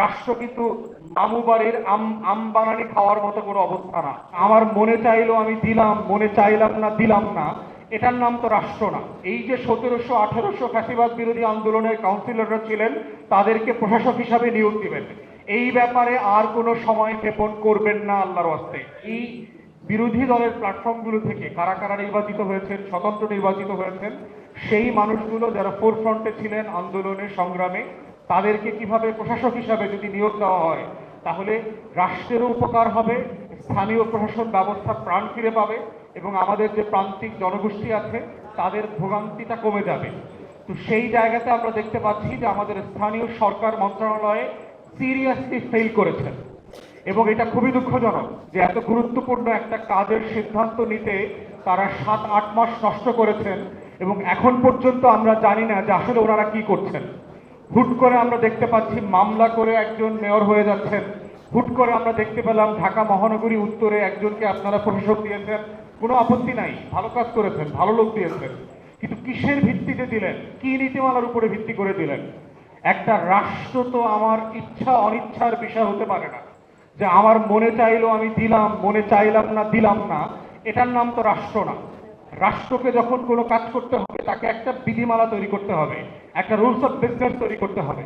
রাষ্ট্র কিন্তু মামু বাড়ির আম বানানি খাওয়ার মতো কোনো অবস্থা না। আমার মনে চাইলো আমি দিলাম, মনে চাইলাম না, দিলাম না। এটার নাম তো রাষ্ট্র না। এই যে সতেরোশো আঠেরোশো ফ্যাসিবাদ বিরোধী আন্দোলনের কাউন্সিলররা ছিলেন, তাদেরকে প্রশাসক হিসাবে নিয়োগ দিবেন। এই ব্যাপারে আর কোনো সময় ক্ষেপণ করবেন না আল্লাহর ওয়াস্তে এই বিরোধী দলের প্ল্যাটফর্মগুলো থেকে কারা কারা নির্বাচিত হয়েছেন, স্বতন্ত্র নির্বাচিত হয়েছেন, সেই মানুষগুলো যারা ফোরফ্রন্টে ছিলেন আন্দোলনের সংগ্রামে তাদেরকে কীভাবে প্রশাসক হিসাবে যদি নিয়োগ দেওয়া হয়, তাহলে রাষ্ট্রেরও উপকার হবে, স্থানীয় প্রশাসন ব্যবস্থা প্রাণ ফিরে পাবে এবং আমাদের যে প্রান্তিক জনগোষ্ঠী আছে, তাদের ভোগান্তিটা কমে যাবে। তো সেই জায়গাতে আমরা দেখতে পাচ্ছি যে আমাদের স্থানীয় সরকার মন্ত্রণালয়ে সিরিয়াসলি ফেল করেছেন। এবং এটা খুবই দুঃখজনক যে এত গুরুত্বপূর্ণ একটা কাজের সিদ্ধান্ত নিতে তারা সাত, আট মাস নষ্ট করেছেন এবং এখন পর্যন্ত আমরা জানি না যে আসলে ওনারা কি করছেন। হুট করে আমরা দেখতে পাচ্ছি মামলা করে একজন মেয়র হয়ে যাচ্ছেন। হুট করে আমরা দেখতে পেলাম ঢাকা মহানগরী উত্তরে একজনকে আপনারা প্রশাসক দিয়েছেন। কোনো আপত্তি নাই, ভালো কাজ করেছেন, ভালো লোক দিয়েছেন। কিন্তু কিসের ভিত্তিতে দিলেন? কি নীতিমালার উপরে ভিত্তি করে দিলেন? একটা রাষ্ট্র তো আমার ইচ্ছা, অনিচ্ছার বিষয় হতে পারে না। যে আমার মনে চাইলো আমি দিলাম, মনে চাইলাম না, দিলাম না। এটার নাম তো রাষ্ট্র না। রাষ্ট্রকে যখন কোনো কাজ করতে হবে, তাকে একটা বিধিমালা তৈরি করতে হবে, একটা রুলস অফ বিজনেস তৈরি করতে হবে,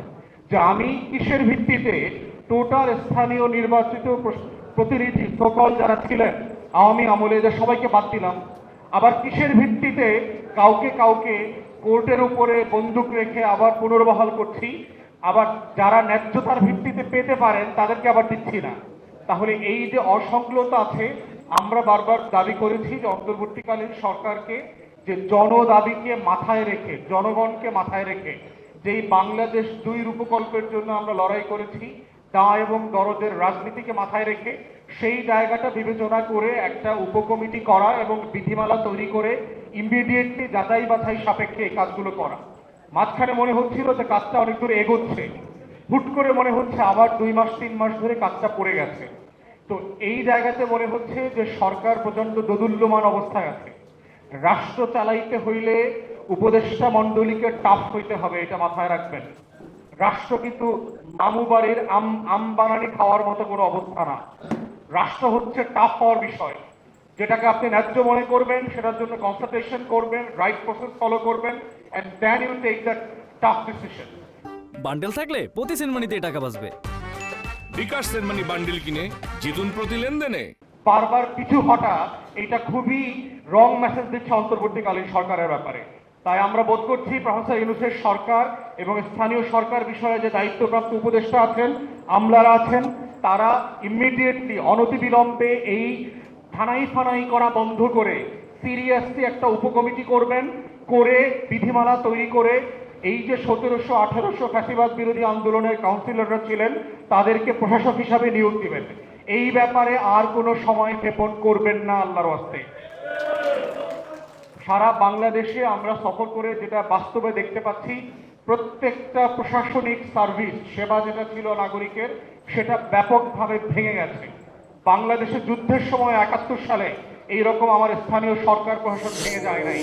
যে আমি কিসের ভিত্তিতে টোটাল স্থানীয় নির্বাচিত প্র- প্রতিনিধি সকল যারা ছিলেন, আওয়ামী আমলে এদের সবাইকে বাদ দিলাম। আবার কিসের ভিত্তিতে কাউকে কাউকে কোর্টের উপরে বন্দুক রেখে আবার পুনর্বহাল করছি, আবার যারা ন্যায্যতার ভিত্তিতে পেতে পারেন, তাদেরকে আবার দিচ্ছি না। তাহলে এই যে অসংলতা আছে, আমরা বারবার দাবি করেছি যে অন্তর্বর্তীকালীন সরকারকে যে জন দাবিকে মাথায় রেখে, জনগণকে মাথায় রেখে, যেই বাংলাদেশ দুই রূপকল্পের জন্য আমরা লড়াই করেছি, দা এবং দরদের রাজনীতিকে মাথায় রেখে, সেই জায়গাটা বিবেচনা করে একটা উপকমিটি করা এবং বিধিমালা তৈরি করে ইমিডিয়েটলি যাচাই বাছাই সাপেক্ষে এই কাজগুলো করা। মাঝখানে মনে হচ্ছিল যে কাজটা অনেক দূর এগোচ্ছে। হুট করে মনে হচ্ছে আবার দুই মাস, তিন মাস ধরে কাজটা পড়ে গেছে। তো এই জায়গাতে মনে হচ্ছে যে সরকার প্রচণ্ড দোদুল্যমান অবস্থায় আছে। রাষ্ট্র চালাইতে হইলে উপদেষ্টা মণ্ডলীকে টাফ হইতে হবে, এটা মাথায় রাখবেন। রাষ্ট্র কিন্তু মামু বাড়ির আম আম বানানি খাওয়ার মতো কোনো অবস্থা না। রাষ্ট্র হচ্ছে টাফ হওয়ার বিষয়। যেটাকে আপনি ন্যায্য মনে করবেন, সেটার জন্য কনসালটেশন করবেন রাইট প্রসেস ফলো করবেন and then you take that tough decision bundle থাকলে প্রতি সেনমানিতে টাকা বাঁচবে। বিকাশ সেনমানি বান্ডিল কিনে জিতুন প্রতি লেনদেনে। বারবার পিছু হটা এটা খুবই রং মেসেজ দিচ্ছে অন্তর্বর্তীকালীন সরকারের ব্যাপারে। তাই আমরা বোধ করছি প্রফেসর ইউনুসের সরকার এবং স্থানীয় সরকার বিষয়ে যে দায়িত্বপ্রাপ্ত উপদেষ্টা আছেন আমলারা আছেন তারা ইমিডিয়েটলি অনতিবিলম্বে এই থানাই ফানাই করা বন্ধ করে সিরিয়াসলি একটা উপকমিটি করবেন করে বিধিমালা তৈরি করে এই যে সতেরোশো আঠেরোশো ফ্যাসিবাদ বিরোধী আন্দোলনের কাউন্সিলররা ছিলেন, তাদেরকে প্রশাসক হিসাবে নিয়োগ দিবেন। এই ব্যাপারে আর কোনো সময় ক্ষেপণ করবেন না আল্লাহর ওয়াস্তে সারা বাংলাদেশে আমরা সফর করে যেটা বাস্তবে দেখতে পাচ্ছি, প্রত্যেকটা প্রশাসনিক সার্ভিস, সেবা যেটা ছিল নাগরিকের, সেটা ব্যাপকভাবে ভেঙে গেছে। বাংলাদেশে যুদ্ধের সময় একাত্তর সালে এই রকম আমার স্থানীয় সরকার প্রশাসন ভেঙে যায় নাই।